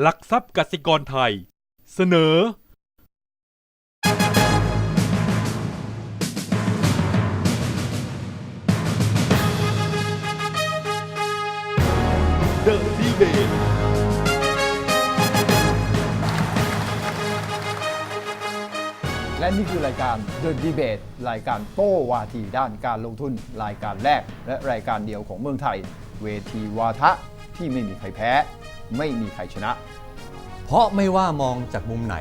หลักทรัพย์กสิกรไทย เสนอ The Debate และนี่คือรายการ The Debate รายการโต้วาทีด้านการลงทุนรายการแรก และรายการเดียวของเมืองไทย เวทีวาทะที่ไม่มีใครแพ้ ไม่มีใครชนะ เพราะไม่ว่ามองจากมุมไหน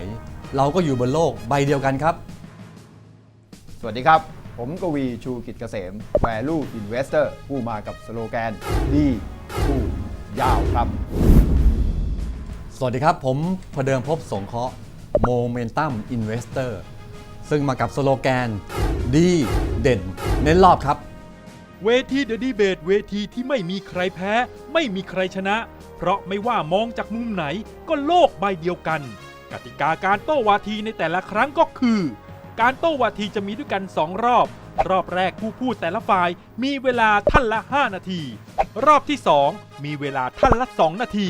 เราก็อยู่บนโลกใบเดียวกันครับ สวัสดีครับ ผมกวีชูกิจเกษม Value Investor ผู้มากับสโลแกน ดีคู่ยาวครับ สวัสดีครับ ผมพเดิมพบสงเคราะห์ Momentum Investor ซึ่งมากับสโลแกน ดีเด่น เน้นรอบครับ เวที The Debate เวทีที่ไม่มีใครแพ้ ไม่มีใครชนะ เพราะไม่ว่ามองจากมุมไหนก็โลกใบเดียวกัน กติกาการโต้วาทีในแต่ละครั้งก็คือ การโต้วาทีจะมีด้วยกัน2รอบ รอบแรกผู้พูดแต่ละฝ่ายมีเวลาท่านละ 5 นาที รอบที่ 2 มีเวลาท่านละ 2 นาที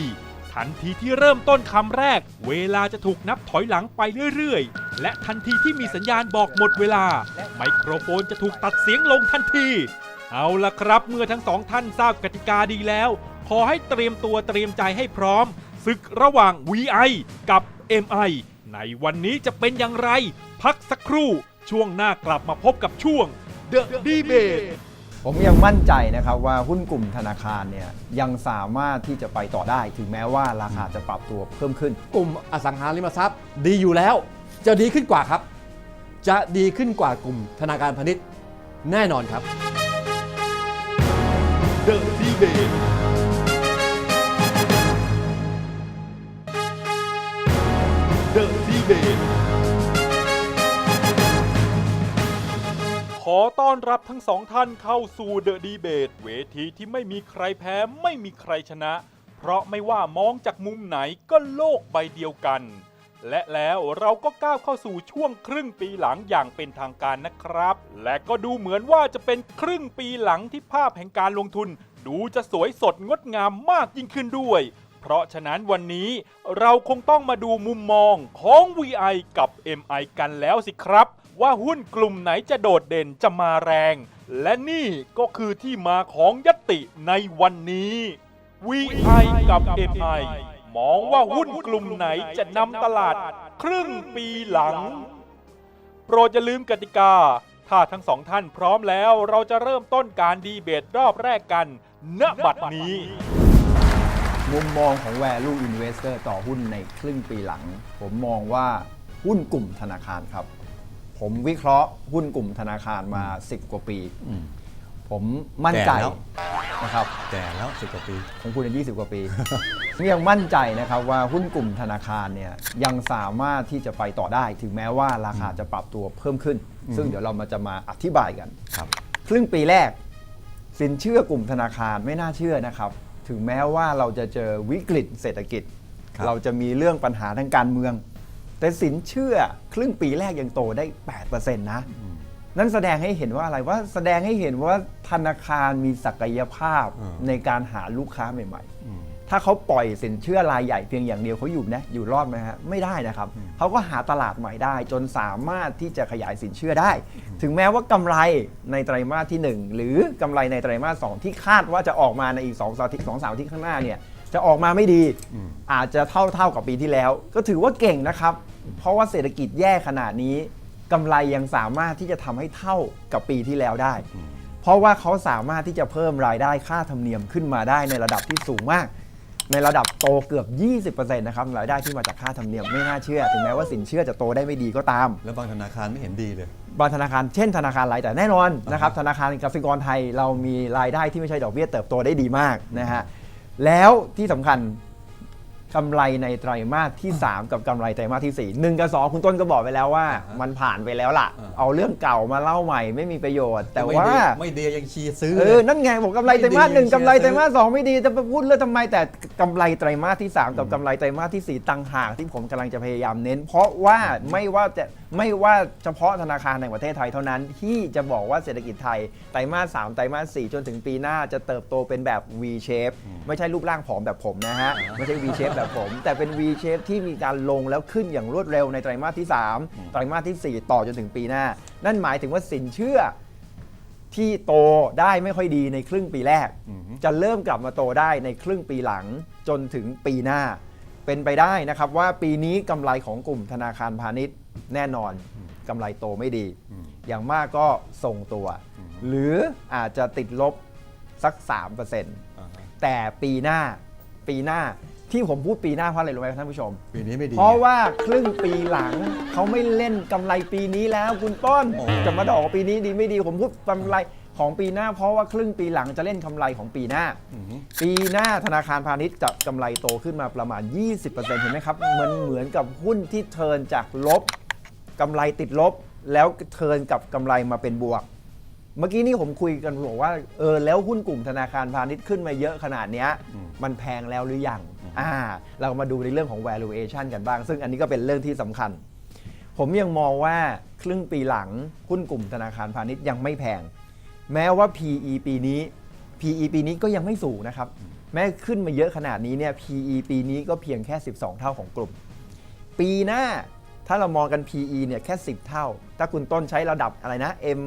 ทันทีที่เริ่มต้นคำแรก เวลาจะถูกนับถอยหลังไปเรื่อยๆ และทันทีที่มีสัญญาณบอกหมดเวลา ไมโครโฟนจะถูกตัดเสียงลงทันทีเอาละครับ เมื่อทั้งสองท่านทราบกติกาดีแล้ว อให้เตรียมตัวเตรียมใจให้พร้อมศึกระหว่าง VI กับ MI ในวันนี้จะเป็นอย่างไร พักสักครู่ช่วงหน้ากลับมาพบกับช่วง The Debate ผมยังมั่นใจนะครับว่าหุ้นกลุ่มธนาคารเนี่ยยังสามารถที่จะไปต่อได้ ถึงแม้ว่าราคาจะปรับตัวเพิ่มขึ้น กลุ่มอสังหาริมทรัพย์ ดีอยู่แล้ว จะดีขึ้นกว่าครับ จะดีขึ้นกว่ากลุ่มธนาคารพาณิชย์แน่นอนครับ The Debate The Debate ขอต้อนรับทั้งสองท่านเข้าสู่ The Debate เวทีที่ไม่มีใครแพ้ไม่มีใครชนะ เพราะไม่ว่ามองจากมุมไหนก็โลกใบเดียวกัน และแล้วเราก็ก้าวเข้าสู่ช่วงครึ่งปีหลังอย่างเป็นทางการนะครับ และก็ดูเหมือนว่าจะเป็นครึ่งปีหลังที่ภาพแห่งการลงทุน ดูจะสวยสดงดงามมากยิ่งขึ้นด้วย เพราะฉะนั้นวันนี้เราคงต้องมาดูมุมมองของ VI กับ MI กันแล้วสิครับ ว่าหุ้นกลุ่มไหนจะโดดเด่นจะมาแรง และนี่ก็คือที่มาของยติในวันนี้ VI กับ MI มองว่าหุ้นกลุ่มไหนจะนำตลาดครึ่งปีหลัง โปรดอย่าลืมกติกา ถ้าทั้งสองท่านพร้อมแล้วเราจะเริ่มต้นการดีเบตรอบแรกกัน ณ บัดนี้ มุมมองของ Value Investor ต่อหุ้นในครึ่งปีหลัง ผมมองว่าหุ้นกลุ่มธนาคารครับ ผมวิเคราะห์หุ้นกลุ่มธนาคารมา 10 กว่าปีอืมผมมั่นใจแก่แล้ว นะครับแก่แล้วสิบกว่าปี ของคุณยี่สิบกว่าปี ผมยังมั่นใจนะครับว่าหุ้นกลุ่มธนาคารเนี่ยยังสามารถที่จะไปต่อได้ ถึงแม้ว่าราคาจะปรับตัวเพิ่มขึ้น ซึ่งเดี๋ยวเรามาจะมาอธิบายกัน ครับ ครึ่งปีแรก สินเชื่อกลุ่มธนาคารไม่น่าเชื่อนะครับ ถึงแม้ว่าเราจะเจอวิกฤตเศรษฐกิจ ครับ เราจะมีเรื่องปัญหาทางการเมือง แต่สินเชื่อครึ่งปีแรกยังโตได้ 8%นะ นั่นแสดงให้เห็นว่าอะไรว่าแสดงให้เห็นว่าธนาคารมีศักยภาพอืมในการหาลูกค้าใหม่อืมๆ ถ้าเขาปล่อยสินเชื่อรายใหญ่เพียงอย่างเดียวเขาอยู่นะอยู่รอดไหมฮะไม่ได้นะครับเขาก็หาตลาดใหม่ได้ จนสามารถที่จะขยายสินเชื่อได้ ถึงแม้ว่ากำไรในไตรมาสที่ 1 หรือกำไรในไตรมาสสองที่คาดว่าจะออกมาในอีก2องสามที่สองสามที่ข้างหน้าเนี่ยจะออกมาไม่ดีอาจจะเท่าเท่ากับปีที่แล้ว ก็ถือว่าเก่งนะครับ เพราะว่าเศรษฐกิจแย่ขนาดนี้กำไรยังสามารถที่จะทำให้เท่ากับปีที่แล้วได้ เพราะว่าเขาสามารถที่จะเพิ่มรายได้ค่าธรรมเนียมขึ้นมาได้ในระดับที่สูงมาก ในระดับโตเกือบ 20%นะครับรายได้ที่มาจากค่าธรรมเนียมไม่น่าเชื่อ ถึงแม้ว่าสินเชื่อจะโตได้ไม่ดีก็ตาม แล้วบางธนาคารไม่เห็นดีเลย บางธนาคารเช่นธนาคารรายแต่แน่นอนนะครับธนาคารกสิกรไทยเรามีรายได้ที่ไม่ใช่ดอกเบี้ยเติบโตได้ดีมากนะฮะแล้วที่สำคัญ กำไรในไตรมาสที่ 3 กับกำไรไตรมาสที่ 4 1 กับ 2 คุณต้นก็บอกไปแล้วว่าอ่าฮะมันผ่านไปแล้วล่ะอ่าเอาเรื่องเก่ามาเล่าใหม่ไม่มีประโยชน์ แต่ไม่ว่าดีไม่ดียังชีซื้อเอเลอยนั่นไงผมกำไรไตรมาสหนึ่งไม่ดีกำไรไตรมาสเชียร์สองไม่ดีจะไปพูดเรื่องทำไมแต่กำไรไตรมาสที่ 3 กับกำไรไตรมาสที่ 4ตังหากที่ผมกำลังจะพยายามเน้น เพราะว่าไม่ว่าจะ ไม่ว่าเฉพาะธนาคารแห่งประเทศไทยเท่านั้น ที่จะบอกว่าเศรษฐกิจไทย ไตรมาส3ไตรมาส4จนถึงปีหน้าจะเติบโตเป็นแบบ V shape ไม่ใช่รูปร่างผอมแบบผมนะฮะ ไม่ใช่ V shape แบบผม แต่เป็น V shape ที่มีการลงแล้วขึ้นอย่างรวดเร็วในไตรมาสที่ 3 ไตรมาสทีสี่4 ต่อจนถึงปีหน้า นั่นหมายถึงว่าสินเชื่อที่โตได้ไม่ค่อยดีในครึ่งปีแรกอือฮึจะเริ่มกลับมาโตได้ในครึ่งปีหลังจนถึงปีหน้า เป็นไปได้นะครับว่าปีนี้กำไรของกลุ่มธนาคารพาณิชย์ แน่นอนกำไรโตไม่ดีอืมอย่างมากก็ทรงตัวอืมหรืออาจจะติดลบสัก3%อ่าฮะแต่ปีหน้าปีหน้าที่ผมพูดปีหน้าเพราะอะไรรู้ไหมครับท่านผู้ชม ปีนี้ไม่ดี เพราะว่าครึ่งปีหลังเขาไม่เล่นกำไรปีนี้แล้วคุณต้นโอ้จะมาดอกว่าปีนี้ดีไม่ดีผมพูดกำไรของปีหน้า เพราะว่าครึ่งปีหลังจะเล่นกำไรของปีหน้าอือฮึปีหน้าธนาคารพาณิชย์จะกำไรโตขึ้นมาประมาณ 20%เห็นไหมครับมันเหมือนกับหุ้นที่เทิร์นจากลบ กำไรติดลบ แล้วเทิร์นกับกำไรมาเป็นบวก เมื่อกี้นี่ผมคุยกันบอกว่าเออแล้วหุ้นกลุ่มธนาคารพาณิชย์ขึ้นมาเยอะขนาดเนี้ยอืมมันแพงแล้วหรือยังอ่า เรามาดูในเรื่องของ valuation กันบ้าง ซึ่งอันนี้ก็เป็นเรื่องที่สำคัญ ผมยังมองว่าครึ่งปีหลังหุ้นกลุ่มธนาคารพาณิชย์ยังไม่แพง แม้ว่า PE ปีนี้ PE ปีนี้ก็ยังไม่สูงนะครับ แม้ขึ้นมาเยอะขนาดนี้เนี่ย PE ปีนี้ก็เพียงแค่ 12 เท่าของกลุ่ม ปีหน้า ถ้าเรามองกัน PE เนี่ยแค่ 10 เท่า ถ้าคุณต้นใช้ระดับอะไรนะ M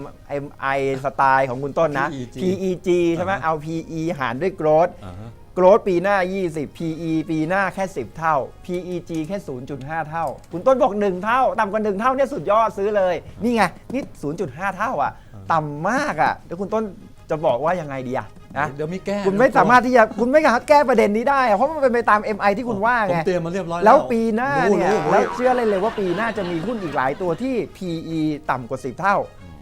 MI สไตล์ของคุณต้นนะ PEG PEG ใช่ไหมอ่าฮะเอา PE หารด้วย growth อ่าฮะ growth ปีหน้า 20 PE ปีหน้าแค่ 10 เท่า PEG แค่ 0.5 เท่า คุณต้นบอก 1 เท่า ต่ำกว่า 1 เท่าเนี่ยสุดยอดซื้อเลย นี่ไง นี่ 0.5 เท่าอะ ต่ำมากอะ แล้วคุณต้นจะบอกว่ายังไงดีอะ นะเดี๋ยวมีแก้คุณไม่สามารถที่จะคุณไม่สามารถแก้ประเด็นนี้ได้อะเพราะมันเป็นไปตาม MI ที่คุณว่าผมไงเตรียมมาเรียบร้อยแล้วปีหน้าเนี่ยรู้รู้แล้วเชื่อเลยเลยว่าปีหน้าจะมีหุ้นอีกหลายตัวที่ PE ต่ำกว่า 10 เท่า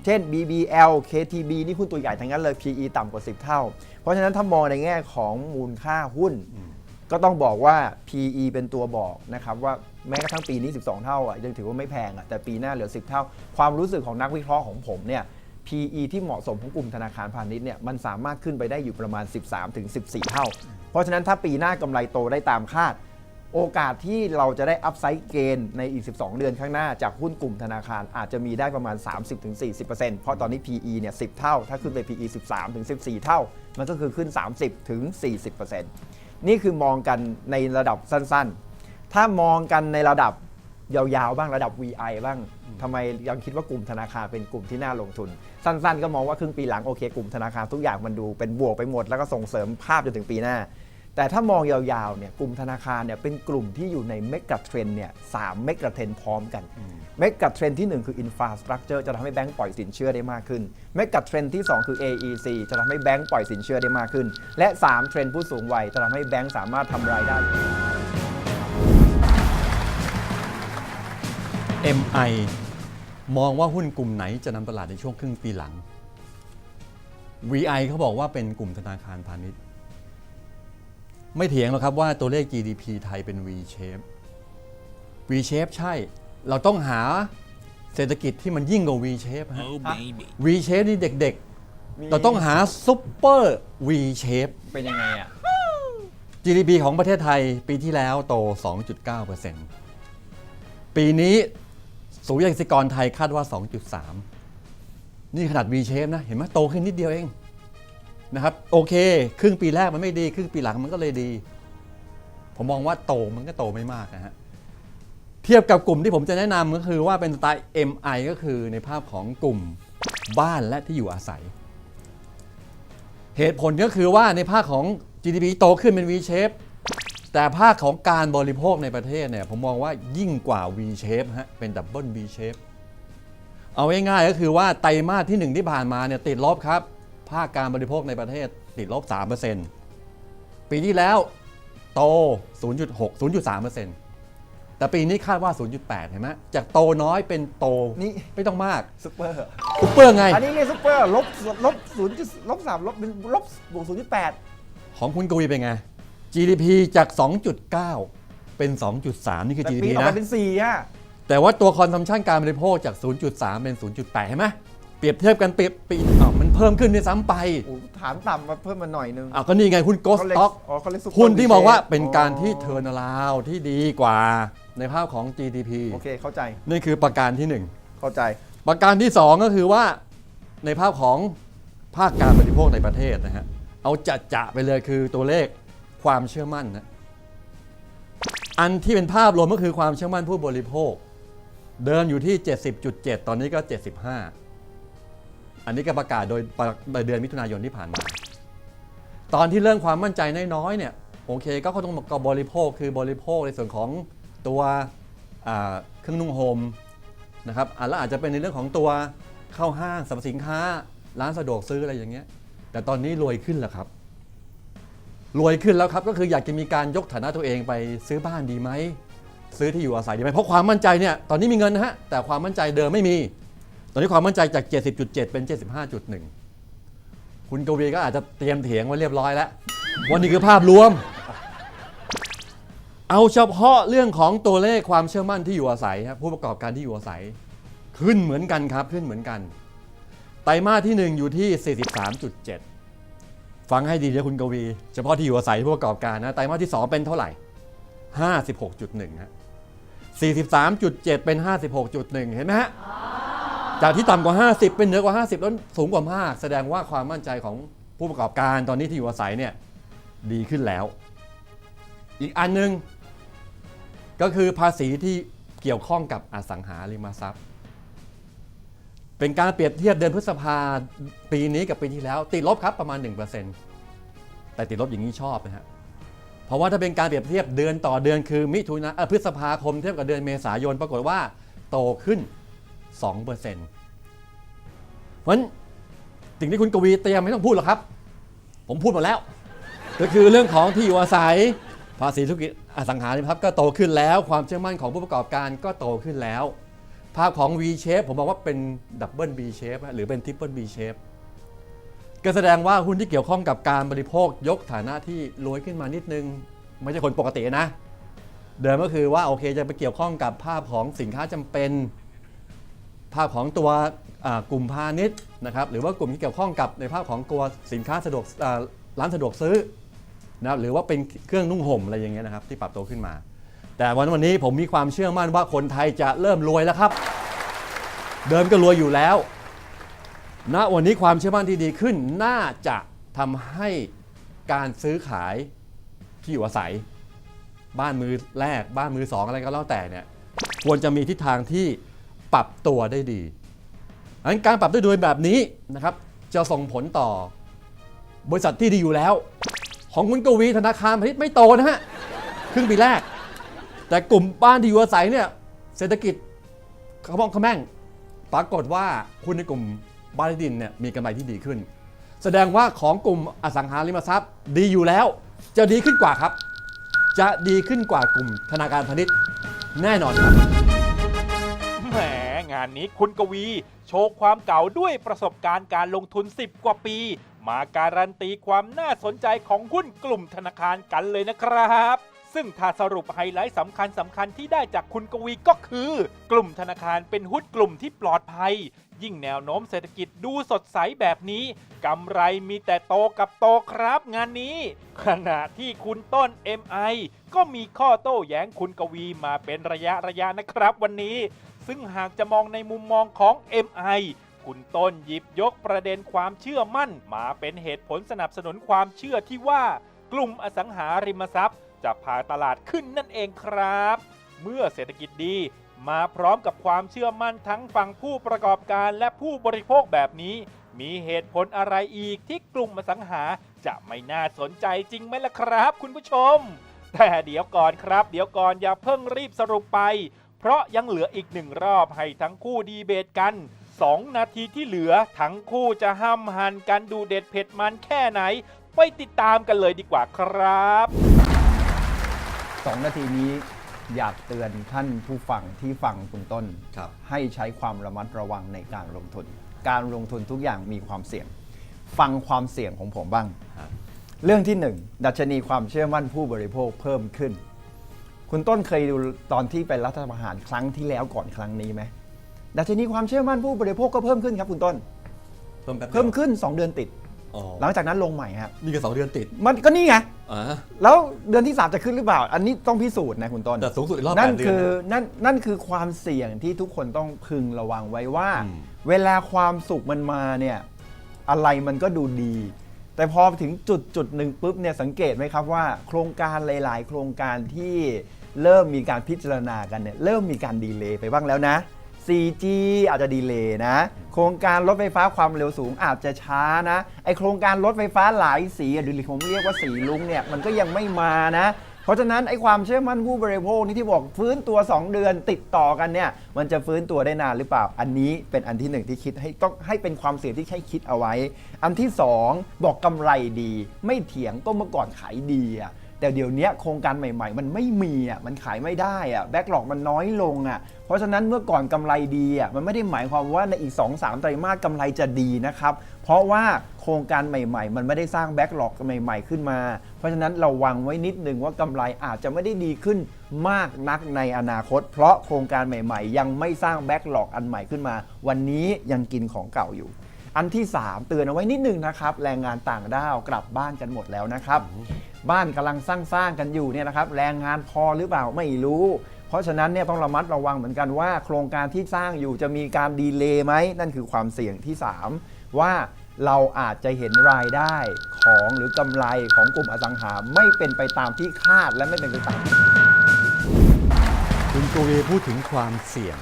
เช่น BBL KTB นี่หุ้นตัวใหญ่ทั้งนั้นเลย PE ต่ำกว่า 10 เท่า เพราะฉะนั้นถ้ามองในแง่ของมูลค่าหุ้น ก็ต้องบอกว่า PE เป็นตัวบอกนะครับว่าแม้กระทั่งปีนี้ 12 เท่าอะยังถือว่าไม่แพงอะแต่ปีหน้าเหลือ 10 เท่า ความรู้สึกของนักวิเคราะห์ของผมเนี่ย PE ที่เหมาะสมของกลุ่มธนาคารพาณิชย์เนี่ยมันสามารถขึ้นไปได้อยู่ประมาณ 13-14 เท่า เพราะฉะนั้นถ้าปีหน้ากำไรโตได้ตามคาด โอกาสที่เราจะได้อัพไซด์เกนในอีก 12 เดือนข้างหน้าจากหุ้นกลุ่มธนาคารอาจจะมีได้ประมาณ 30-40%เพราะตอนนี้ PE เนี่ย 10 เท่า ถ้าขึ้นไป PE 13-14 เท่า มันก็คือขึ้น 30-40%นี่คือมองกันในระดับสั้นๆ ถ้ามองกันในระดับยาวๆ บ้างระดับ VI บ้าง ทำไมยังคิดว่ากลุ่มธนาคารเป็นกลุ่มที่น่าลงทุน สั้นๆ ก็มองว่าครึ่งปีหลังโอเคกลุ่มธนาคารทุกอย่างมันดูเป็นบวกไปหมดแล้วก็ส่งเสริมภาพจนถึงปีหน้า แต่ถ้ามองยาวๆเนี่ยกลุ่มธนาคารเนี่ยเป็นกลุ่มที่อยู่ในเมกะเทรนเนี่ยสามเมกะเทรนพร้อมกันเมกะเทรนที่ 1 คืออินฟ a สตรักเจอร์จะทำให้แบงก์ปล่อยสินเชื่อได้มากขึ้นเมกะเทรนที่ 2 คือ AEC จะทำให้แบงก์ปล่อยสินเชื่อได้มากขึ้น และ 3 เทรนผู้สูงวัยจะทำให้แบงก์สามารถทำรายได้ MI มองว่าหุ้นกลุ่มไหนจะนำตลาดในช่วงครึ่งปีหลัง VI เขาบอกว่าเป็นกลุ่มธนาคารพาณิชย์ ไม่เถียงหรอกครับว่าตัวเลข GDP ไทยเป็น V shape V shape ใช่ เราต้องหาเศรษฐกิจที่มันยิ่งกว่า V shape ฮะ Oh, baby. V shape นี่เด็กๆ เราต้องหาซุปเปอร์ V shape เป็นยังไงอะ GDP ของประเทศไทยปีที่แล้วโต 2.9%ปีนี้ สูงยังสิกรไทยคาดว่า 2.3 นี่ขนาด V shape นะ เห็นไหมโตขึ้นนิดเดียวเองนะครับโอเค ครึ่งปีแรกมันไม่ดี ครึ่งปีหลังมันก็เลยดี ผมมองว่าโตมันก็โตไม่มากนะฮะเทียบกับกลุ่มที่ผมจะแนะนำก็คือว่าเป็นสไตล์ MI ก็คือในภาพของกลุ่มบ้านและที่อยู่อาศัย เหตุผลก็คือว่าในภาคของ GDP โตขึ้นเป็น V shape แต่ภาคของการบริโภคในประเทศเนี่ยผมมองว่ายิ่งกว่า V shape ฮะเป็นดับเบิล V shape เอาง่ายๆก็คือว่าไตรมาสที่ 1 ที่ผ่านมาเนี่ยติดลบครับ ภาคการบริโภคในประเทศติดลบ 3%ปีที่แล้วโต 0.6 0.3%แต่ปีนี้คาดว่า 0.8 เห็นไหมจากโตน้อยเป็นโตนี่ ไม่ต้องมากซุปเปอร์ ซุปเปอร์ไง อันนี้เรียกซุปเปอร์ลบลบศูนย์ลบสามลบเป็นลบบวกศูนย์จุดแปดของคุณกุยเป็นไง GDP จาก 2.9 เป็น 2.3 นี่คือ แต่ GDP ปีออกนะมาเป็นสี่อะแต่ว่าตัวคอนซัมชันการบริโภคจาก 0.3 เป็น 0.8 เห็นไหมเปรียบเทียบกันเปรียบปีอ้าวมันเพิ่มขึ้นด้วยซ้ำไปโอ้ฐานต่ำมาเพิ่มมาหน่อยนึงอ้าวก็นี่ไงหุ้นโกสเขาเรียกต็อก อ๋อเขาเรียก super หุ้นที่บอกว่า V-shape เป็นการที่อ๋อเทิร์นราวที่ดีกว่าในภาพของ GDP โอเคเข้าใจนี่คือประการที่1เข้าใจประการที่ 2 ก็คือว่าในภาพของภาคการบริโภคในประเทศนะฮะเอาจะจะๆไปเลยคือตัวเลข ความเชื่อมั่นนะอันที่เป็นภาพรวมก็คือความเชื่อมั่นผู้บริโภค เดิมอยู่ที่ 70.7 ตอนนี้ก็ 75 อันนี้ก็ประกาศโดยโดยเดือนมิถุนายนที่ผ่านมา ตอนที่เรื่องความมั่นใจน้อยๆเนี่ยโอเคก็เขาต้องกับบริโภคคือบริโภคในส่วนของตัวเครื่องนุ่งห่มนะครับอะแล้วอาจจะเป็นในเรื่องของตัวเข้าห้างสรรพสินค้า ร้านสะดวกซื้ออะไรอย่างเงี้ยแต่ตอนนี้รวยขึ้นแล้วครับ รวยขึ้นแล้วครับก็คืออยากจะมีการยกฐานะตัวเองไปซื้อบ้านดีไหมซื้อที่อยู่อาศัยดีไหมเพราะความมั่นใจเนี่ยตอนนี้มีเงินนะฮะแต่ความมั่นใจเดิมไม่มี ตอนนี้ความมั่นใจจาก 70.7 เป็น 75.1 คุณกวีก็อาจจะเตรียมเถียงไว้เรียบร้อยแล้ววันนี้คือภาพรวม เอาเฉพาะเรื่องของตัวเลขความเชื่อมั่นที่อยู่อาศัยครับผู้ประกอบการที่อยู่อาศัย ขึ้นเหมือนกันครับขึ้นเหมือนกัน ไตรมาสที่ 1 อยู่ที่ 43.7 ฟังให้ดีนะคุณกวี เฉพาะที่อยู่อาศัยผู้ประกอบการนะไตรมาสที่ 2 เป็นเท่าไหร่ 56.1ฮะ43.7 เป็น 56.1 เห็นไหมฮะ จากที่ต่ำกว่า 50 เป็นเหนือกว่า 50 แล้วสูงกว่ามาก แสดงว่าความมั่นใจของผู้ประกอบการตอนนี้ที่อยู่อาศัยเนี่ยดีขึ้นแล้ว อีกอันหนึง ก็คือภาษีที่เกี่ยวข้องกับอสังหาริมทรัพย์ เป็นการเปรียบเทียบเดือนพฤษภาปีนี้กับปีที่แล้ว ติดลบครับประมาณ 1%แต่ติดลบอย่างนี้ชอบนะฮะเพราะว่าถ้าเป็นการเปรียบเทียบเดือนต่อเดือนคือมิถุนาเอ่อพฤษภาคมเทียบกับเดือนเมษายนปรากฏว่าโตขึ้น 2%เพราะฉะนั้นสิ่งที่คุณกวีเตรียมไม่ต้องพูดหรอกครับ ผมพูดหมดแล้ว ก็คือเรื่องของที่อยู่อาศัยภาษีธุรกิจอสังหาริมทรัพย์ก็โตขึ้นแล้ว ความเชื่อมั่นของผู้ประกอบการก็โตขึ้นแล้ว ภาพของ V shape ผมมองว่าเป็นดับเบิล B shape หรือเป็นทริปเปิล B shape ก็แสดงว่าหุ้นที่เกี่ยวข้องกับการบริโภคยกฐานะที่รวยขึ้นมานิดนึง ไม่ใช่คนปกตินะ เดิมก็คือว่าโอเคจะไปเกี่ยวข้องกับภาพของสินค้าจำเป็น ภาพของตัวกลุ่มพาณิชย์นะครับหรือว่ากลุ่มที่เกี่ยวข้องกับในภาพของตัวสินค้าสะดวกร้านสะดวกซื้อนะหรือว่าเป็นเครื่องนุ่งห่มอะไรอย่างเงี้ยนะครับที่ปรับตัวขึ้นมา แต่วันวันนี้ผมมีความเชื่อมั่นว่าคนไทยจะเริ่มรวยแล้วครับ เดิมก็รวยอยู่แล้วณวันนี้ความเชื่อมั่นที่ดีขึ้นน่าจะทำให้การซื้อขายที่อยู่อาศัย บ้านมือแรกบ้านมือสองอะไรก็แล้วแต่เนี่ยควรจะมีทิศทางที่ปรับตัวได้ดีอันการปรับตัวโดยแบบนี้นะครับ จะส่งผลต่อบริษัทที่ดีอยู่แล้ว ของคุณกวีธนาคารพาณิชย์ไม่โตนะฮะครึ่งปีแรก แต่กลุ่มบ้านที่อยู่อาศัยเนี่ยเศรษฐกิจเขาบอกขาแม่งปรากฏว่าหุ้นในกลุ่มบ้านที่ดินเนี่ยมีกำไรที่ดีขึ้น แสดงว่าของกลุ่มอสังหาริมทรัพย์ ดีอยู่แล้ว จะดีขึ้นกว่าครับ จะดีขึ้นกว่ากลุ่มธนาคารพาณิชย์แน่นอนครับแหมงานนี้คุณกวี โชว์ความเก่าด้วยประสบการณ์การลงทุน 10 กว่าปี มาการันตีความน่าสนใจของหุ้นกลุ่มธนาคารกันเลยนะครับ ซึ่งถ้าสรุปไฮไลท์สำคัญสำคัญที่ได้จากคุณกวีก็คือ กลุ่มธนาคารเป็นหุ้นกลุ่มที่ปลอดภัย ยิ่งแนวโน้มเศรษฐกิจดูสดใสแบบนี้กำไรมีแต่โตกับโตครับงานนี้ ขณะที่คุณต้น MI ก็มีข้อโต้แย้งคุณกวีมาเป็นระยะระยะนะครับวันนี้ ซึ่งหากจะมองในมุมมองของ MI คุณต้นหยิบยกประเด็นความเชื่อมั่น มาเป็นเหตุผลสนับสนุนความเชื่อที่ว่ากลุ่มอสังหาริมทรัพย์ จะพาตลาดขึ้นนั่นเองครับ เมื่อเศรษฐกิจดีมาพร้อมกับความเชื่อมั่นทั้งฝั่งผู้ประกอบการและผู้บริโภคแบบนี้ มีเหตุผลอะไรอีกที่กลุ่มอสังหาจะไม่น่าสนใจจริงไหมล่ะครับ คุณผู้ชม แต่เดี๋ยวก่อนครับ เดี๋ยวก่อนอย่าเพิ่งรีบสรุปไป เพราะยังเหลืออีกหนึ่งรอบให้ทั้งคู่ดีเบตกัน 2 นาทีที่เหลือทั้งคู่จะห้ำหันกันดูเด็ดเผ็ดมันแค่ไหน ไปติดตามกันเลยดีกว่าครับ 2 นาทีนี้อยากเตือนท่านผู้ฟังที่ฟังคุณต้น ครับ ให้ใช้ความระมัดระวังในการลงทุน การลงทุนทุกอย่างมีความเสี่ยง ฟังความเสี่ยงของผมบ้าง ครับ เรื่องที่ 1 ดัชนีความเชื่อมั่นผู้บริโภคเพิ่มขึ้น คุณต้นเคยดูตอนที่เป็นรัฐประหารครั้งที่แล้วก่อนครั้งนี้ไหมดัชนีความเชื่อมั่นผู้บริโภคก็เพิ่มขึ้นครับคุณต้น เพิ่มแป๊บดียวเพิ่มขึ้น 2 เดือนติดอ๋อ หลังจากนั้นลงใหม่ครับนี่ก็สองเดือนติด มันก็นี่ไงอ่าแล้วเดือนที่ 3 จะขึ้นหรือเปล่า อันนี้ต้องพิสูจน์นะคุณต้นแต่สูงสุดอีกรอบนั่แปนดเดือนคือนะนั่นนั่นคือความเสี่ยงที่ทุกคนต้องพึงระวังไว้ว่าอืมเวลาความสุขมันมาเนี่ยอะไรมันก็ดูดี แต่พอถึงจุดจุดหนึ่งปุ๊บเนี่ยสังเกตไหมครับว่า โครงการหลาย ๆ โครงการที่เริ่มมีการพิจารณากันเนี่ยเริ่มมีการดีเลย์ไปบ้างแล้วนะ 4G อาจจะดีเลย์นะ โครงการรถไฟฟ้าความเร็วสูงอาจจะช้านะ ไอโครงการรถไฟฟ้าหลายสีหรือผมเรียกว่าสีลุงเนี่ยมันก็ยังไม่มานะ เพราะฉะนั้นไอความเชื่อมั่นผู้บริโภคนี่ที่บอกฟื้นตัว 2 เดือนติดต่อกันเนี่ยมันจะฟื้นตัวได้นานหรือเปล่า อันนี้เป็นอันที่หนึ่งที่คิดให้ต้องให้เป็นความเสี่ยงที่ให้คิดเอาไว้ อันที่สองบอกกำไรดี ไม่เถียงก็เมื่อก่อนขายดีอะ แต่เดี๋ยวนี้โครงการใหม่ ๆ มันไม่มีอะมันขายไม่ได้อะแบ็กหลอกมันน้อยลงอะเพราะฉะนั้นเมื่อก่อนกำไรดีอะมันไม่ได้หมายความว่าในอีก 2-3 ไตรมาสกำไรจะดีนะครับเพราะว่าโครงการใหม่ ๆ มันไม่ได้สร้างแบ็กหลอกใหม่ ๆ ขึ้นมา เพราะฉะนั้นเระวังไว้นิดนึงว่ากำไรอาจจะไม่ได้ดีขึ้นมากนักในอนาคต เพราะโครงการใหม่ ๆ ยังไม่สร้างแบ็กหลอกอันใหม่ขึ้นมา วันนี้ยังกินของเก่าอยู่ อันที่ 3 เตือนเอาไว้นิดนึงนะครับแรงงานต่างด้าวกลับบ้านกันหมดแล้วนะครับ บ้านกำลังสร้างๆกันอยู่เนี่ยนะครับแรงงานพอหรือเปล่าไม่รู้ เพราะฉะนั้นเนี่ยต้องระมัดระวังเหมือนกันว่า โครงการที่สร้างอยู่จะมีการดีเลย์ไหมนั่นคือความเสี่ยงที่ 3 ว่าเราอาจจะเห็นรายได้ของหรือกำไรของกลุ่มอสังหาไม่เป็นไปตามที่คาดและไม่เป็นไปตามที่คุณกวีพูดถึงความเสี่ยง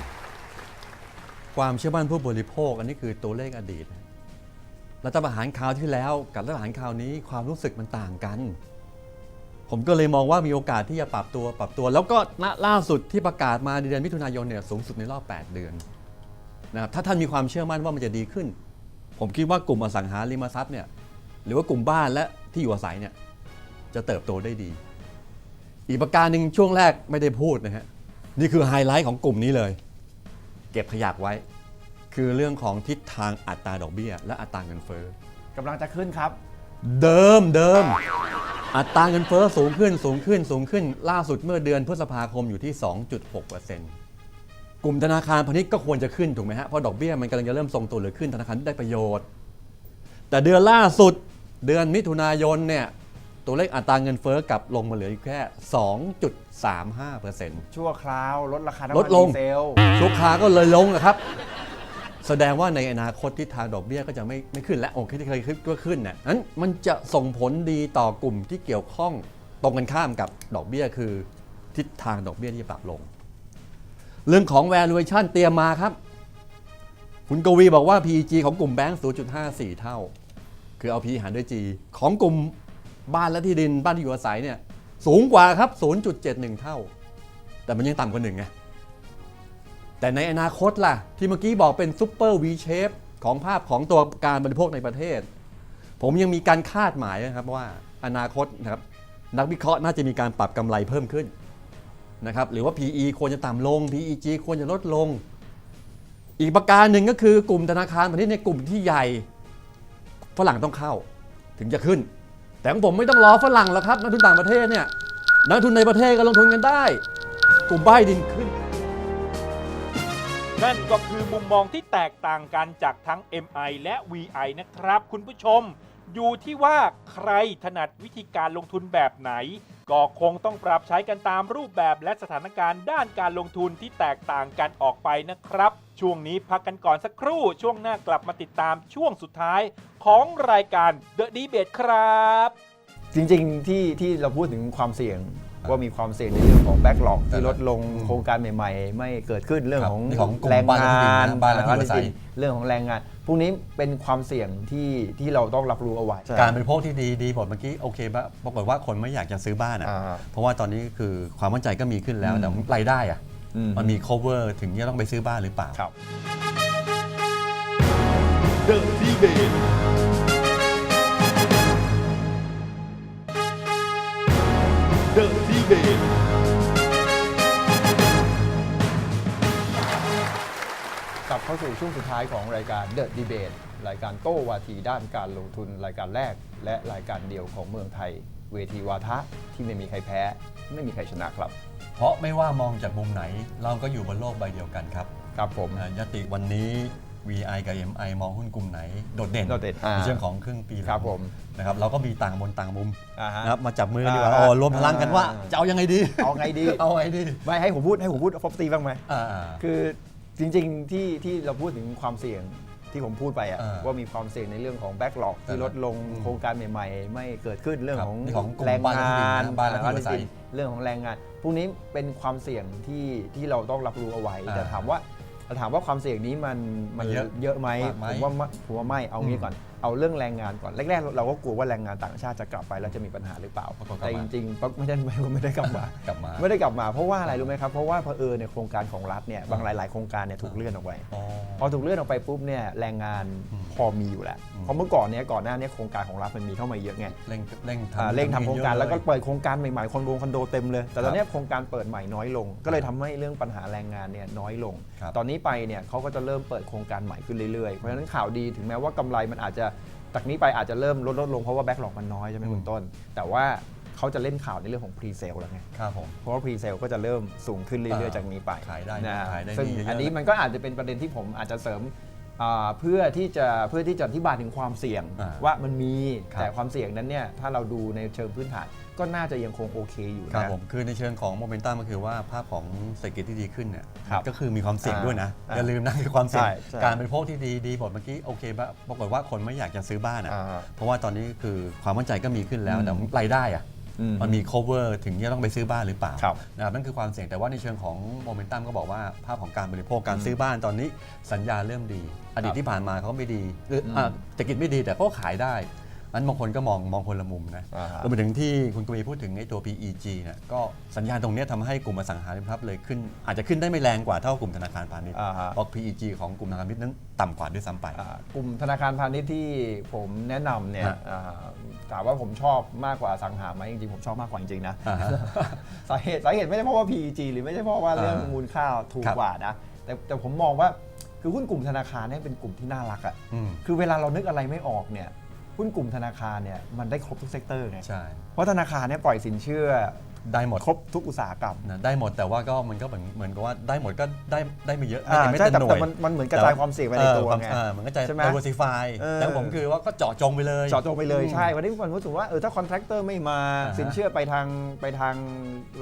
ความเชื่อมั่นผู้บริโภค อันนี้คือตัวเลขอดีตนะ รัฐประหารคราวที่แล้วกับรัฐประหารคราวนี้ความรู้สึกมันต่างกัน ผมก็เลยมองว่ามีโอกาสที่จะปรับตัวปรับตัว แล้วก็ณล่าสุดที่ประกาศมาเดือนมิถุนายนเนี่ยสูงสุดในรอบ 8 เดือนนะครับถ้าท่านมีความเชื่อมั่นว่ามันจะดีขึ้น ผมคิดว่ากลุ่มอสังหาริมทรัพย์เนี่ยหรือว่ากลุ่มบ้านและที่อยู่อาศัยเนี่ยจะเติบโตได้ดี อีกประการหนึ่งช่วงแรกไม่ได้พูดนะฮะนี่คือไฮไลท์ของกลุ่มนี้เลย เก็บขยักไว้ คือเรื่องของทิศทางอัตราดอกเบี้ย และอัตราเงินเฟ้อ กำลังจะขึ้นครับ เดิมเดิม อัตราเงินเฟ้อสูงขึ้นสูงขึ้นสูงขึ้น ล่าสุดเมื่อเดือนพฤษภาคมอยู่ที่ 2.6%กลุ่มธนาคารพาณิชย์ก็ควรจะขึ้นถูกไหมฮะเพราะดอกเบี้ยมันกำลังจะเริ่มทรงตัวหรือขึ้นธนาคารได้ประโยชน์ แต่เดือนล่าสุดเดือนมิถุนายนเนี่ยตัวเลขอัตราเงินเฟ้อกลับลงมาเหลืออยู่แค่ 2.35%ชั่วคราวลดราคาน้ำลมัดนลดีงเซล ลูกค้าก็เลยลงนะครับ แสดงว่าในอนาคตทิศทางดอกเบี้ยก็จะไม่ไม่ขึ้นและโอเคที่เคยขึ้นก็ขึ้นน่ะนั้นมันจะส่งผลดีต่อกลุ่มที่เกี่ยวข้องตรงกันข้ามกับดอกเบี้ยคือ ทิศทางดอกเบี้ยที่ปรับลง เรื่องของ valuation เตรียมมาครับ คุณกวีบอกว่า PEG ของกลุ่มแบงก์0.54 เท่า คือเอา P หารด้วย G ของกลุ่มบ้านและที่ดินบ้านที่อยู่อาศัยเนี่ยสูงกว่าครับ 0.71 เท่า แต่มันยังต่ำกว่าหนึ่งไง แต่ในอนาคตล่ะ ที่เมื่อกี้บอกเป็นซูเปอร์ V shape ของภาพของตัวการบริโภคในประเทศ ผมยังมีการคาดหมายนะครับว่าอนาคตนะครับนักวิเคราะห์น่าจะมีการปรับกำไรเพิ่มขึ้นนะครับหรือว่า PE ควรจะต่ำลง PEG ควรจะลดลง อีกประการหนึ่งก็คือกลุ่มธนาคารพาณิชย์ในกลุ่มที่ใหญ่ฝรั่งต้องเข้า ถึงจะขึ้น แต่ของผมไม่ต้องรอฝรั่งแล้วครับนักทุนต่างประเทศเนี่ยนักทุนในประเทศก็ลงทุนกันได้ กลุ่มบ้ายดินขึ้น นั่นก็คือมุมมองที่แตกต่างกันจากทั้ง MI และ VI นะครับ คุณผู้ชม อยู่ที่ว่าใครถนัดวิธีการลงทุนแบบไหน ก็คงต้องปรับใช้กันตามรูปแบบและสถานการณ์ด้านการลงทุนที่แตกต่างกันออกไปนะครับ ช่วงนี้พักกันก่อนสักครู่ ช่วงหน้ากลับมาติดตามช่วงสุดท้ายของรายการ The Debate ครับ จริงๆที่ที่เราพูดถึงความเสี่ยง ว่ามีความเสี่ยงในเรื่องของแบ็กหลอกที่ลดลงโครงการใหม่ๆ ไม่เกิดขึ้นเรื่องครับของนี่ของกลุ่มแรงบ้านและงานที่ดินนะบ้านและที่อยู่อาศัยเรื่องของแรงงาน พวกนี้เป็นความเสี่ยงที่ที่เราต้องรับรู้เอาไว้ การบริโภคที่ดีดีหมดเมื่อกี้โอเคปะปรากฏว่าคนไม่อยากจะซื้อบ้านอะอ่าเพราะว่าตอนนี้คือความมั่นใจก็มีขึ้นแล้วอืมแต่รายได้อะอืมมันมี cover ถึงจะต้องไปซื้อบ้านหรือเปล่าครับ The Debate The Debate กลับเข้าสู่ช่วงสุดท้ายของรายการ The Debate รายการโต้วาทีด้านการลงทุนรายการแรก และรายการเดียวของเมืองไทย เวทีวาทะที่ไม่มีใครแพ้ ไม่มีใครชนะครับ เพราะไม่ว่ามองจากมุมไหน เราก็อยู่บนโลกใบเดียวกันครับ ครับผมอ่ายติวันนี้ VI กับ MI มองหุ้นกลุ่มไหน โดดเด่นโดดเด่นอ่าในเรื่องของครึ่งปีหลังครับผมนะครับเราก็มีต่างบนต่างมุมอ่าฮะนะครับมาจับมือกันดีกว่าอ่า อ๋อรวมพลังกันว่าอ่าจะเอายังไงดี เอาไงดี เอาไงดีไม่ให้ผมพูดให้ผมพูดฟอปตีบ้างไหม อ่า คือจริงๆที่ที่เราพูดถึงความเสี่ยงที่ผมพูดไปอะอ่าว่ามีความเสี่ยงในเรื่องของแบ็กหลอกที่ลดลงอืมโครงการใหม่ๆ ไม่เกิดขึ้นเรื่องครับของนี่ของกลุ่มแรงบ้านและที่ดินงานนะบ้านและที่อยู่อาศัยเรื่องของแรงงานพวกนี้เป็นความเสี่ยงที่ที่เราต้องรับรู้เอาไว้ อ่าแต่ถามว่า แต่ถามว่าความเสี่ยงนี้มันมันเยอะเยอะไหมมากไหม ผมว่าไม่ผมว่าไม่เอางี้อืมก่อนเอาเรื่องแรงงานก่อนแรกๆ เราก็กลัวว่าแรงงานต่างชาติจะกลับไปแล้วจะมีปัญหาหรือเปล่าปรากฏกลับแต่มาจริงๆไม่ได้ไม่ได้กลับมา กลับมา ไม่ได้กลับมาเพราะว่าอะไรรู้ไหมครับเพราะว่าเผอิญในยโครงการของรัฐเนี่ยบางหลาย ๆ โครงการเนี่ยถูกเลื่อนออกไป อ๋อ พอถูกเลื่อนออกไปปุ๊บเนี่ยแรงงานอืมพอมีอยู่แล้วอืม เพราะเมื่อก่อนเนี่ยก่อนหน้าเนี้โครงการของรัฐมันมีเข้ามาเยอะไงเร่งเร่งอ่าทำเร่งทำโครงการเยอะแล้วก็เยเปิดโครงการใหม่ๆคอนโดคอนโดเต็มเลย แต่ตอนครับเนี้ยโครงการเปิดใหม่น้อยลง ก็เลยทำให้เรื่องปัญหาแรงงานเนี่ยน้อยลงครับ ตอนนี้ไปเนี่ยเขาก็จะเริ่มเปิดโครงการใหม่ขึ้นเรื่อยๆ เพราะฉะนั้นข่าวดีถึงแม้ว่ากำไรมันอาจจะจากนี้ไปอาจจะเริ่มลดลดลงเพราะว่าแบ็กหลอกมันน้อยใช่ไหมคุณต้น แต่ว่าเขาจะเล่นข่าวในเรื่องของพรีเซลแล้วไงครับผมเพราะว่าพรีเซลก็จะเริ่มสูงขึ้นเรื่อยอ่าๆจากนี้ไปขายได้นะขายได้ซึ่งดีเยอะๆอันนี้มันก็อาจจะเป็นประเด็นที่ผมอาจจะเสริมอ่า เพื่อที่จะเพื่อที่จะอธิบายถึงความเสี่ยงอ่าว่ามันมีครับแต่ความเสี่ยงนั้นเนี่ยถ้าเราดูในเชิงพื้นฐานก็น่าจะยังคงโอเคอยู่ครับนะ ผมคือในเชิงของโมเมนตัมก็คือว่าภาพของเศรษฐกิจที่ดีขึ้นเนี่ยครับก็คือมีความเสี่ยงด้วยนะอ่าอย่าลืมนะคือความเสี่ยง ใช่ใช่การบริโภคที่ดีดีหมดเมื่อกี้โอเคปะปรากฏว่าคนไม่อยากจะซื้อบ้านอะอ่าเพราะว่าตอนนี้คือความมั่นใจก็มีขึ้นแล้วอืมแต่รายได้อะอื มมันมี cover ถึงที่จะต้องไปซื้อบ้านหรือเปล่าครับนะครับนั่นคือความเสี่ยงแต่ว่าในเชิงของโมเมนตัมก็บอกว่าภาพของการบริโภคการซื้อบ้านตอนนี้สัญญาเริ่มดี อดีตที่ผ่านมาเขาไม่ดีหรืออะเศรษฐกิจไม่ดีแต่ก็ขายได้ นั้นบางคนก็มองมองคนละมุมนะอ่าฮะ รวมไปถึงที่คุณกวีพูดถึงไอ้ตัว PEG เนี่ยก็สัญญาณตรงเนี้ยทำให้กลุ่มอสังหาริมทรัพย์เลยขึ้น อาจจะขึ้นได้ไม่แรงกว่าเท่ากลุ่มธนาคารพาณิชย์อ่าฮะ เพราะ PEG ของกลุ่มธนาคารพาณิชย์นั้นต่ำกว่าด้วยซ้ำไป อ่ากลุ่มธนาคารพาณิชย์ที่ผมแนะนำเนี่ยฮะอ่าถามว่าผมชอบมากกว่าอสังหาไหมจริงๆผมชอบมากกว่าจริงๆนะอ่าฮะสาเหตุสาเหตุไม่ใช่เพราะว่า PEG หรือไม่ใช่เพราะว่าเรื่องอ่ามูมูลค่าถูกครับกว่านะแต่แต่ผมมองว่าคือหุ้นกลุ่มธนาคารเนี่ยเป็นกลุ่มที่น่ารักอะ่ะอืมคือเวลาเรานึกอะไรไม่ออกเนี่ย หุ้นกลุ่มธนาคารเนี่ยมันได้ครบทุกเซกเตอร์ไงใช่ เพราะธนาคารเนี่ยปล่อยสินเชื่อ ได้หมดครบทุกอุตสาหกรรมนะได้หมดแต่ว่าก็มันก็เหมือนเหมือนกับว่าได้หมดก็ได้ได้ไม่เยอะอ่าไม่ใช่เต็มแต่หน่วแต่ยมันมันเหมือนกระจายความเสี่ยงไปในตัวไง เออมันก็จะ ใช่ไหม diversify เออ แต่ผมคือว่าก็เจาะจงไปเลย เจาะจงไปเลยใช่ วันนี้ผมรู้สึกว่าเออถ้าคอนแทคเตอร์ไม่มา อ่าฮะสินเชื่อไปทางไปทาง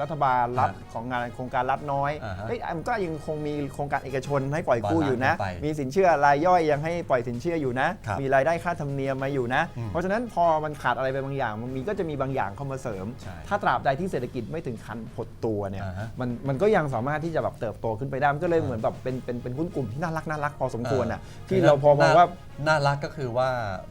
รัฐบาลรัฐอ่าของงานโครงการรัฐน้อยอ่าฮะเฮ้ยมันก็ยังคงมีโครงการเอกชนให้ปล่อยกู้อยู่นะบาลานซ์กันไปมีสินเชื่อรายย่อยยังให้ปล่อยสินเชื่ออยู่นะ ครับมีรายได้ค่าธรรมเนียมมาอยู่นะ อืมเพราะฉะนั้นพอมันขาดอะไรไปบางอย่างมันมีก็จะมีบางอย่างเข้ามาเสริม ใช่ ถ้าตราบใดที่เศรษฐกิจไม่ถึงคันหดตัวเนี่ย อ่าฮะมันมันก็ยังสามารถที่จะแบบเติบโตขึ้นไปได้ มันก็เลยเหมือนแบบเป็นเป็นเป็นหุ้นกลุ่มที่น่ารักน่ารักพอสมควรอะ ที่เราพอมองว่า น่ารักก็คือว่า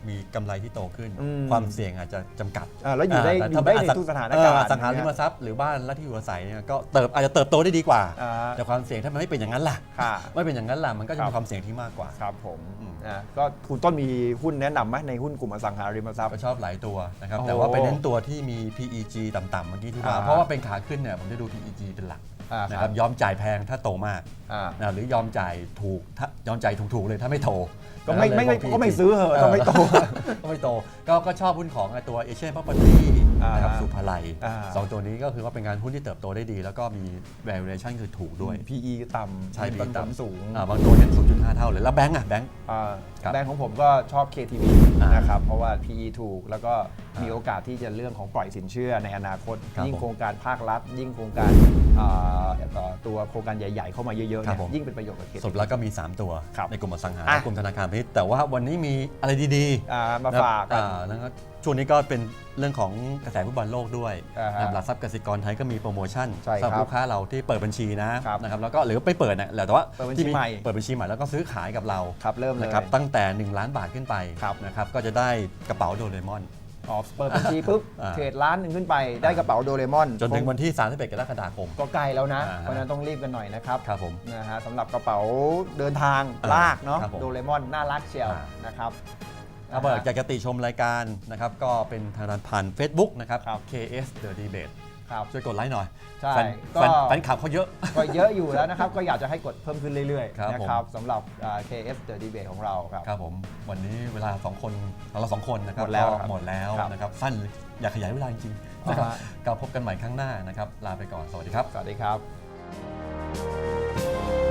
มีกำไรที่โตขึ้น อืม ความเสี่ยงอาจจะจำกัดอ่าแล้วอยู่ได้แต่อยู่ถ้าได้เป็นในอสังทุกสถานการณ์เอออสังหาริมทรัพย์หรือบ้านและที่อยู่อาศัยเนี่ยก็เติบอาจจะเติบโตได้ดีกว่า อ่าแต่ความเสี่ยงถ้ามันไม่เป็นอย่างนั้นล่ะ ค่ะ ไม่เป็นอย่างนั้นล่ะมันก็จะครัมีบ ความเสี่ยงที่มากกว่า ครับผมอืมนะก็คุณต้นมีหุ้นแนะนำไหมในหุ้นกลุ่มอสังหาริมทรัพย์ ก็ชอบหลายตัวนะครับ โอ้แต่ว่าไปเน้นตัวที่มี PEG ต่ำๆเมื่อกี้ที่ว่า อ่า เพราะว่าเป็นขาขึ้นเนี่ยผมจะดู PEG เป็นหลัก อ่านะคครัรับบยอมจ่ายแพงถ้าโตมากอ่า นะหรือยอมจ่ายถูกถ้ายอมจ่ายถูกๆเลยถ้าไม่โตก็ไม่ไม่ไม่แล้วเลยก็ไม่ซื้อเหอะต้องไม่โต ก็ไม่โตก็ก็ชอบหุ้นของตัว Asian Property อ่านะครับสุภาลัยอ่า สองตัวนี้ก็คือว่าเป็นการหุ้นที่เติบโตได้ดี แล้วก็มี valuation คือถูกด้วย PE ต่ำใช่ปัน PE ผลต่ำสูงอ่าบางตัวเนี่ย0.5 เท่าเลย แล้วแบงก์อะแบงก์ อ่าครับแบงค์ของผมก็ชอบ KTB อ่านนะครับ เพราะว่า PE ถูก แล้วก็อ่ามีมีโอกาสที่จะเรื่องของปล่อยสินเชื่อในอนาคต ครับยิ่งผมโครงการภาครัฐ ยิ่งโครงการอ่าเอ่อตัวโครงการใหญ่ ๆ เข้ามาเยอะๆครัเนี่บผมยยิ่งเป็นประโยชน์กับ KTB สรุปแล้วก็มี 3 ตัว ครับในกลุ่มอสังหาอะ และกลุ่มธนาคารพาณิชย์แต่ว่าวันนี้มีอะไรดีๆอ่ามานะครับฝากกัน อ่าแล้วก็ ช่วงนี้ก็เป็นเรื่องของกระแสฟุตบอลโลกด้วยอ่าฮะนะครับหลักทรัพย์กสิกรไทยก็มีโปรโมชั่นใช่ครับสำหรับลูกค้าเราที่เปิดบัญชีนะครับนะครับแล้วก็หรือไม่เปิดนะแต่ว่าเปิดบัญชีที่ใหม่ เปิดบัญชีใหม่แล้วก็ซื้อขายกับเราครับเริ่มเลย นะครับตั้งแต่ 1 ล้านบาทขึ้นไปครับ นะครับก็จะได้กระเป๋าโดเรมอน ออกเปิดบัญชีปุ๊บอ่า เทรดล้านหนึ่งขึ้นไปได้กระเป๋าโดเรมอนจนถึงวันที่31กรกฎาคม ก็ใกล้แล้วนะอ่าเพราะฉะนั้นต้องรีบกันหน่อยนะครับครับผม นะฮะสำหรับกระเป๋าเดินทางอ่าลากเนาะครับผมโดเรมอนน่ารักเชียวอ่านะครับ ถ้าเกิดอยากจะติชมรายการนะครับก็เป็นทางด้านผ่าน Facebook นะครับ ครับ KS The Debate ครับ ช่วยกดไลค์หน่อยใช่แฟนก็ แฟนแฟนคลับเขาเยอะ ก็เยอะอยู่แล้วนะครับ ก็อยากจะให้กดเพิ่มขึ้นเรื่อยครับๆนะผมครับสำหรับอ่า KS The Debate ของเราครับ ครับผมวันนี้เวลา 2 คนเราสองคนนะครับหมดแล้วก็ครับหมดแล้วครับนะครับสั้นอยากขยายเวลาจริงๆอ่าฮะนะครับก็พบกันใหม่ครั้งหน้านะครับลาไปก่อนสวัสดีครับ สวัสดีครับ